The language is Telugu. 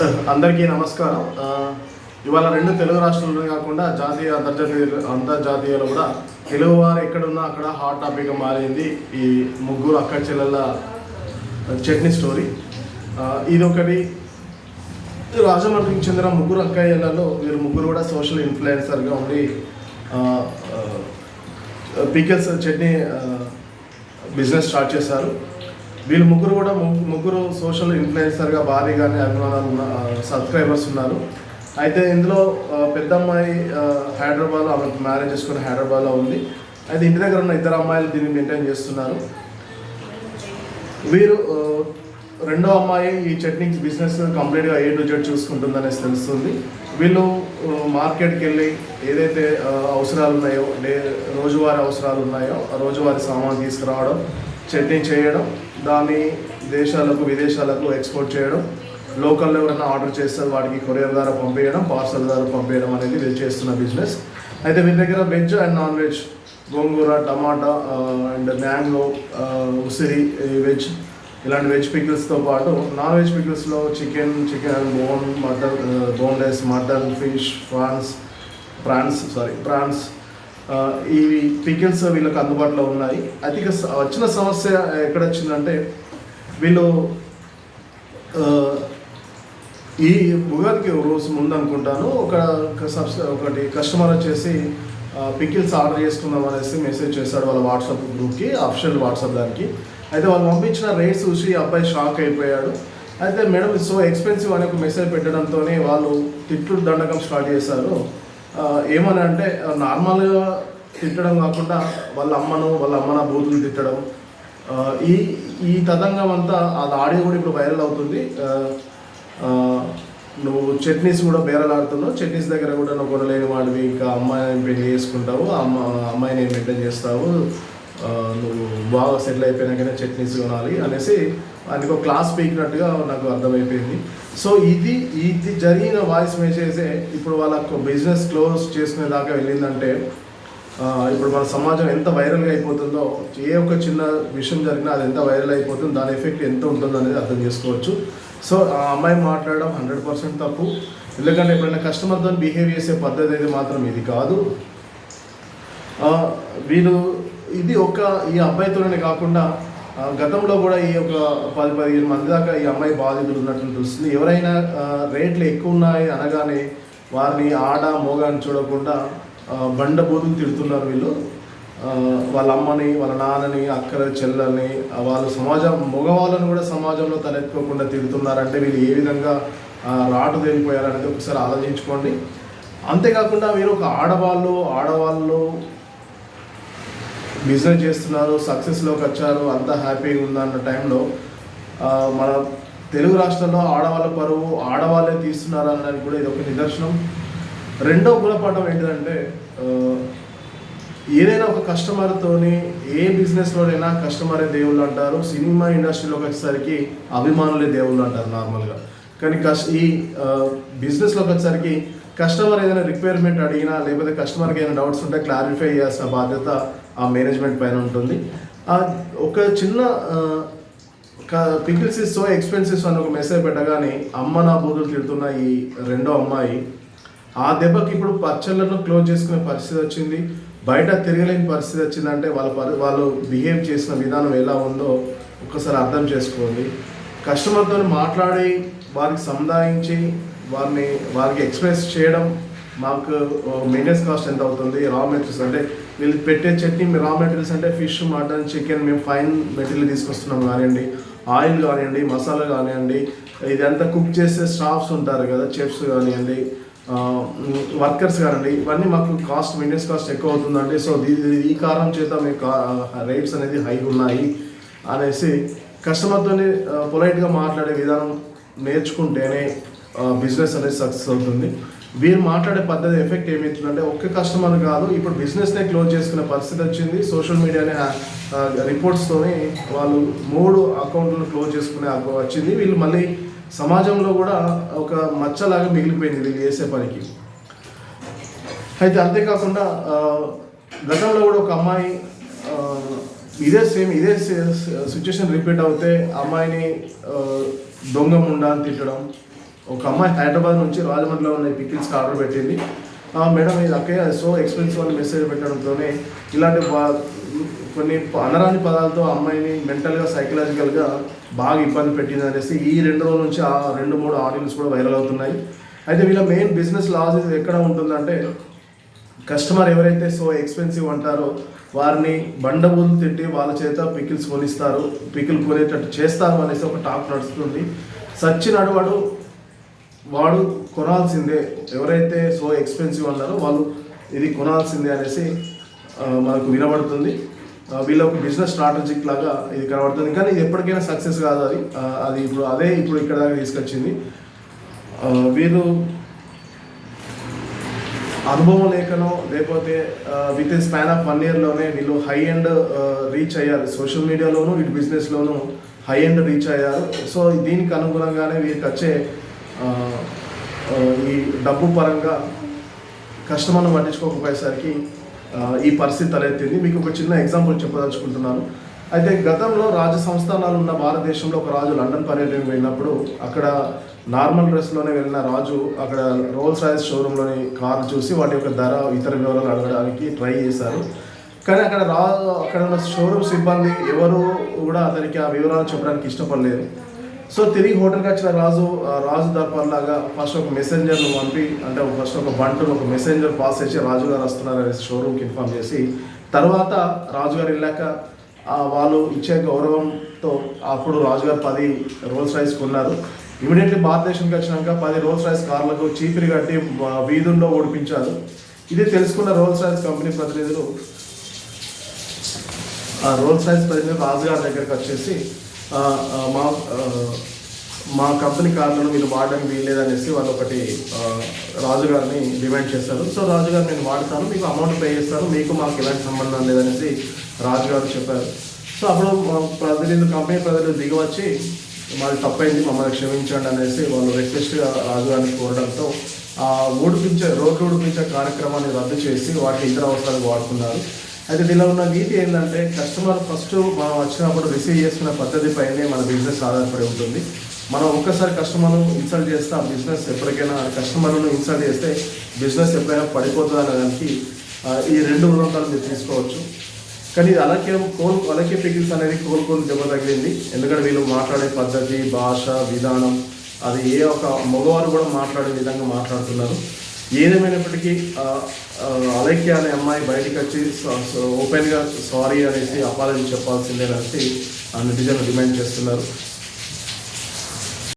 అందరికీ నమస్కారం. ఇవాళ రెండు తెలుగు రాష్ట్రాల్లో కాకుండా జాతీయ అంతర్జాతీయ అంతర్జాతీయాలు కూడా తెలుగు వారు ఎక్కడున్నా అక్కడ హాట్ టాపిక్గా మారింది ఈ ముగ్గురు అక్క చెల్లెల చట్నీ స్టోరీ ఇది ఒకటి రాజమండ్రికి చెందిన ముగ్గురు అక్కయ్యలలో వీరు ముగ్గురు కూడా సోషల్ ఇన్ఫ్లుయెన్సర్గా ఉండి పికల్స్ చట్నీ బిజినెస్ స్టార్ట్ చేశారు. వీళ్ళు ముగ్గురు కూడా ముగ్గురు సోషల్ ఇన్ఫ్లుయెన్సర్గా భారీగానే అభిమానాలు ఉన్న సబ్స్క్రైబర్స్ ఉన్నారు. అయితే ఇందులో పెద్ద అమ్మాయి హైదరాబాద్లో ఆమె మ్యారేజ్ చేసుకుని హైదరాబాద్లో ఉంది. అయితే ఇంటి దగ్గర ఉన్న ఇద్దరు అమ్మాయిలు దీన్ని మెయింటైన్ చేస్తున్నారు. వీరు రెండో అమ్మాయి ఈ చట్నీ బిజినెస్ కంప్లీట్గా ఏ టు జెడ్ చూసుకుంటుందనేసి తెలుస్తుంది. వీళ్ళు మార్కెట్కి వెళ్ళి ఏదైతే అవసరాలు ఉన్నాయో డే రోజువారీ అవసరాలు ఉన్నాయో రోజువారీ సామాన్ తీసుకురావడం చట్నీ చేయడం దాన్ని దేశాలకు విదేశాలకు ఎక్స్పోర్ట్ చేయడం లోకల్లో ఎవరైనా ఆర్డర్ చేస్తే వాటికి కొరియర్ ద్వారా పంపించడం పార్సల్ ద్వారా పంపించడం అనేది వీళ్ళు చేస్తున్న బిజినెస్ అయితే వీళ్ళ దగ్గర వెజ్ అండ్ నాన్ వెజ్ గోంగూర టమాటా అండ్ మ్యాంగో ఉసిరి వెజ్ ఇలాంటి వెజ్ పికిల్స్తో పాటు non veg పికిల్స్లో chicken chicken bone mutton boneless mutton fish prawns prawns sorry prawns ఇవి పికిల్స్ వీళ్ళకి అందుబాటులో ఉన్నాయి. అధిక వచ్చిన సమస్య ఎక్కడ వచ్చిందంటే వీళ్ళు ఈ ఉగాదికి ఒక రోజు ముందు అనుకుంటాను ఒక సబ్స్ ఒకటి కస్టమర్ వచ్చేసి పికిల్స్ ఆర్డర్ చేసుకుందాం అనేసి మెసేజ్ చేశాడు వాళ్ళ వాట్సాప్ గ్రూప్కి అఫిషియల్ వాట్సాప్ దానికి. అయితే వాళ్ళు పంపించిన రేట్స్ చూసి అబ్బాయి షాక్ అయిపోయాడు. అయితే మేడం సో ఎక్స్పెన్సివ్ అనే ఒక మెసేజ్ పెట్టడంతో వాళ్ళు తిట్లు దండకం స్టార్ట్ చేశారు. ఏమని అంటే నార్మల్గా తిట్టడం కాకుండా వాళ్ళ అమ్మను వాళ్ళ అమ్మన బూతులు తిట్టడం. ఈ ఈ తతంగం అంతా అది ఆడియో కూడా ఇప్పుడు వైరల్ అవుతుంది. నువ్వు చట్నీస్ కూడా బేరలాడుతున్నావు. చట్నీస్ దగ్గర కూడా నువ్వు కొనలేని వాడివి ఇంకా అమ్మాయిని పెళ్ళి చేసుకుంటావు. అమ్మ అమ్మాయిని మెయింటైన్ చేస్తావు? నువ్వు బాగా సెటిల్ అయిపోయినాకనే చట్నీస్ కొనాలి అనేసి ఆయనకు ఒక క్లాస్ పీకినట్టుగా నాకు అర్థమైపోయింది. సో ఇది ఇది జరిగిన వాయిస్ మెసేజే ఇప్పుడు వాళ్ళకు బిజినెస్ క్లోజ్ చేసుకునే దాకా వెళ్ళిందంటే ఇప్పుడు మన సమాజం ఎంత వైరల్గా అయిపోతుందో ఏ ఒక్క చిన్న విషయం జరిగినా అది ఎంత వైరల్ అయిపోతుందో దాని ఎఫెక్ట్ ఎంత ఉంటుందో అనేది అర్థం చేసుకోవచ్చు. సో ఆ అమ్మాయి మాట్లాడడం హండ్రెడ్ పర్సెంట్ తప్పు. ఎందుకంటే ఎప్పుడైనా కస్టమర్తో బిహేవ్ చేసే పద్ధతి అయితే మాత్రం ఇది కాదు. వీళ్ళు ఇది ఒక ఈ అబ్బాయితోనే కాకుండా గతంలో కూడా ఈ ఒక పది పదిహేను మంది దాకా ఈ అమ్మాయి బాధితులు ఉన్నట్లు తెలుస్తుంది. ఎవరైనా రేట్లు ఎక్కువ ఉన్నాయి అనగానే వారిని ఆడ మోగాని చూడకుండా బండ బోతులు తిడుతున్నారు వీళ్ళు. వాళ్ళ అమ్మని వాళ్ళ నాన్నని అక్కల చెల్లెల్ని వాళ్ళ వాళ్ళు సమాజం మగవాళ్ళని కూడా సమాజంలో తలెత్తుకోకుండా తిడుతున్నారంటే వీళ్ళు ఏ విధంగా రాటు తేలిపోయారనేది ఒకసారి ఆలోచించుకోండి. అంతేకాకుండా మీరు ఒక ఆడవాళ్ళు ఆడవాళ్ళు బిజినెస్ చేస్తున్నారు సక్సెస్లోకి వచ్చారు అంతా హ్యాపీగా ఉందన్న టైంలో మన తెలుగు రాష్ట్రాల్లో ఆడవాళ్ళ పరువు ఆడవాళ్ళే తీస్తున్నారు అనడానికి కూడా ఇది ఒక నిదర్శనం. రెండో గుణపాఠం ఏంటంటే ఏదైనా ఒక కస్టమర్తోని ఏ బిజినెస్లోనైనా కస్టమరే దేవుళ్ళు అంటారు సినిమా ఇండస్ట్రీలోకి వచ్చేసరికి అభిమానులే దేవుళ్ళు అంటారు నార్మల్గా కానీ కష్ ఈ బిజినెస్లోకి వచ్చేసరికి కస్టమర్ ఏదైనా రిక్వైర్మెంట్ అడిగినా లేకపోతే కస్టమర్కి ఏదైనా డౌట్స్ ఉంటే క్లారిఫై చేయాల్సిన బాధ్యత ఆ మేనేజ్మెంట్ పైన ఉంటుంది. ఆ, ఒక చిన్న పికిల్స్ ఇస్ సో ఎక్స్పెన్సివ్స్ అని ఒక మెసేజ్ పెట్టగానే అమ్మ నా బూతులు తిడుతున్న ఈ రెండో అమ్మాయి ఆ దెబ్బకి ఇప్పుడు పచ్చళ్ళను క్లోజ్ చేసుకునే పరిస్థితి వచ్చింది. బయట తిరగలేని పరిస్థితి వచ్చిందంటే వాళ్ళ పరి వాళ్ళు బిహేవ్ చేసిన విధానం ఎలా ఉందో ఒక్కసారి అర్థం చేసుకోండి. కస్టమర్తో మాట్లాడి వారికి సముదాయించి వారిని వారికి ఎక్స్ప్రెస్ చేయడం మాకు మెయింటెనెన్స్ కాస్ట్ ఎంత అవుతుంది రా మెటీరియల్స్ అంటే వీళ్ళు పెట్టే చట్నీ రా మెటీరియల్స్ అంటే ఫిష్ మటన్ చికెన్ మేము ఫైన్ మెటీరియల్ తీసుకొస్తున్నాం కానివ్వండి ఆయిల్ కానివ్వండి మసాలా కానివ్వండి ఇదంతా కుక్ చేసే స్టాఫ్స్ ఉంటారు కదా చెఫ్స్ కానివ్వండి వర్కర్స్ కానివ్వండి ఇవన్నీ మాకు కాస్ట్ మెయింటెన్స్ కాస్ట్ ఎక్కువ అవుతుందండి. సో దీ- ఈ కారణం చేత మీ రేట్స్ అనేది హై ఉన్నాయి అనేసి కస్టమర్తోని పొలైట్గా మాట్లాడే విధానం నేర్చుకుంటేనే బిజినెస్ అనేది సక్సెస్ అవుతుంది. వీరు మాట్లాడే పద్ధతి ఎఫెక్ట్ ఏమవుతుందంటే ఒక్క కస్టమర్ కాదు ఇప్పుడు బిజినెస్నే క్లోజ్ చేసుకునే పరిస్థితి వచ్చింది. సోషల్ మీడియానే రిపోర్ట్స్తోని వాళ్ళు మూడు అకౌంట్లు క్లోజ్ చేసుకునే వచ్చింది. వీళ్ళు మళ్ళీ సమాజంలో కూడా ఒక మచ్చలాగా మిగిలిపోయింది వీళ్ళు చేసే పనికి. అయితే అంతేకాకుండా గతంలో కూడా ఒక అమ్మాయి ఇదే సేమ్ ఇదే సిచ్యువేషన్ రిపీట్ అవుతే అమ్మాయిని దొంగ ముండా అని తిట్టడం ఒక అమ్మాయి హైదరాబాద్ నుంచి రాజమండ్రిలో ఉన్న పికిల్స్కి ఆర్డర్ పెట్టింది. మేడం ఇది అక్కే సో ఎక్స్పెన్సివ్ అని మెసేజ్ పెట్టడంతోనే ఇలాంటి కొన్ని అనరాని పదాలతో అమ్మాయిని మెంటల్గా సైకలాజికల్గా బాగా ఇబ్బంది పెట్టింది అనేసి ఈ రెండు రోజుల నుంచి ఆ రెండు మూడు ఆడియోస్ కూడా వైరల్ అవుతున్నాయి. అయితే వీళ్ళ మెయిన్ బిజినెస్ లాస్ ఎక్కడ ఉంటుందంటే కస్టమర్ ఎవరైతే సో ఎక్స్పెన్సివ్ అంటారో వారిని బండబూలు తిట్టి వాళ్ళ చేత పికిల్స్ కొనిస్తారు. పికిల్ కొనేటట్టు చేస్తారు అనేసి ఒక టాక్ నడుస్తుంది. సచ్చినాడు వాడు వాడు కొనాల్సిందే. ఎవరైతే సో ఎక్స్పెన్సివ్ అన్నారో వాళ్ళు ఇది కొనాల్సిందే అనేసి మనకు వినబడుతుంది. వీళ్ళ ఒక బిజినెస్ స్ట్రాటజిక్ లాగా ఇది కనబడుతుంది. కానీ ఇది ఎప్పటికైనా సక్సెస్ కాదు అది. అది ఇప్పుడు అదే ఇప్పుడు ఇక్కడ దాకా తీసుకొచ్చింది. వీరు అనుభవం లేకనో లేకపోతే with in span of one ఇయర్లోనే వీళ్ళు హై ఎండ్ రీచ్ అయ్యారు. సోషల్ మీడియాలోను వీటి బిజినెస్లోను హై ఎండ్ రీచ్ అయ్యారు. సో దీనికి అనుగుణంగానే వీరికి వచ్చే ఈ డబ్బు పరంగా కస్టమర్ను పట్టించుకోకపోయేసరికి ఈ పరిస్థితి తలెత్తింది. మీకు ఒక చిన్న ఎగ్జాంపుల్ చెప్పదలుచుకుంటున్నాను. అయితే గతంలో రాజ సంస్థానాలు ఉన్న భారతదేశంలో ఒక రాజు లండన్ పర్యటన వెళ్ళినప్పుడు అక్కడ నార్మల్ డ్రెస్లోనే వెళ్ళిన రాజు అక్కడ రోల్స్ రాయల్స్ షోరూంలోని కారు చూసి వాటి యొక్క ధర ఇతర వివరాలు అడగడానికి ట్రై చేశారు. కానీ అక్కడ రా అక్కడ ఉన్న షోరూమ్ సిబ్బంది ఎవరు కూడా అతనికి ఆ వివరాలు చెప్పడానికి ఇష్టపడలేదు. సో తిరిగి హోటల్కి వచ్చిన రాజు రాజు దర్బార్ లాగా ఫస్ట్ ఒక మెసెంజర్ను పంపి అంటే ఫస్ట్ ఒక బంటును ఒక మెసెంజర్ పాస్ చేసి రాజుగారు వస్తున్నారు అనేసి షోరూమ్కి ఇన్ఫామ్ చేసి తర్వాత రాజుగారు వెళ్ళాక వాళ్ళు ఇచ్చే గౌరవంతో అప్పుడు రాజుగారు పది రోల్స్ రైస్ కొన్నారు. ఇమీడియట్లీ భారతదేశంకి వచ్చినాక పది రోల్స్ రైస్ కార్లకు చీపిరి కట్టి వీధుల్లో ఓడిపించారు. ఇది తెలుసుకున్న రోల్స్ రైస్ కంపెనీ ప్రతినిధులు ఆ రోల్స్ రైస్ ప్రతినిధులు రాజుగారి దగ్గరికి వచ్చేసి మా మా కంపెనీ కార్లను మీరు వాడడం వీల్లేదనేసి వాళ్ళు ఒకటి రాజుగారిని డిమాండ్ చేశారు సో రాజుగారు నేను వాడతాను మీకు అమౌంట్ పే చేస్తాను మీకు మాకు ఎలాంటి సంబంధం లేదనేసి రాజుగారు చెప్పారు. సో అప్పుడు మా ప్రతినిధులు కంపెనీ ప్రతినిధులు దిగివచ్చి మాది తప్పైంది మమ్మల్ని క్షమించండి అనేసి వాళ్ళు రిక్వెస్ట్గా రాజుగారిని కోరడంతో ఆ ఊడిపించే రోడ్డు ఊడిపించే కార్యక్రమాన్ని రద్దు చేసి వాటిని ఇతర అవసరాలు వాడుకున్నారు. అయితే దీనిలో ఉన్న నీతి ఏంటంటే కస్టమర్ ఫస్ట్ మనం వచ్చినప్పుడు రిసీవ్ చేసుకునే పద్ధతి పైనే మన బిజినెస్ ఆధారపడి ఉంటుంది. మనం ఒక్కసారి కస్టమర్ను ఇన్సల్ట్ చేస్తే ఆ బిజినెస్ ఎప్పటికైనా కస్టమర్ను ఇన్సల్ట్ చేస్తే బిజినెస్ ఎప్పుడైనా పడిపోతుంది అనే దానికి ఈ రెండు ఉదాహరణలు మీరు తీసుకోవచ్చు. కానీ ఇది అలాగే కోల్ అలాగే పిగిల్స్ అనేది కోలుకోలు దెబ్బ తగిలింది. ఎందుకంటే వీళ్ళు మాట్లాడే పద్ధతి భాష విధానం అది ఏ ఒక మగవారు కూడా మాట్లాడే విధంగా మాట్లాడుతున్నారు. ఏదేమైనప్పటికీ అలైక్య అనే అమ్మాయి బయటికి వచ్చి ఓపెన్గా సారీ అనేసి అపాలజీ చెప్పాల్సిందే అనేసి నెటిజన్లు డిమాండ్ చేస్తున్నారు.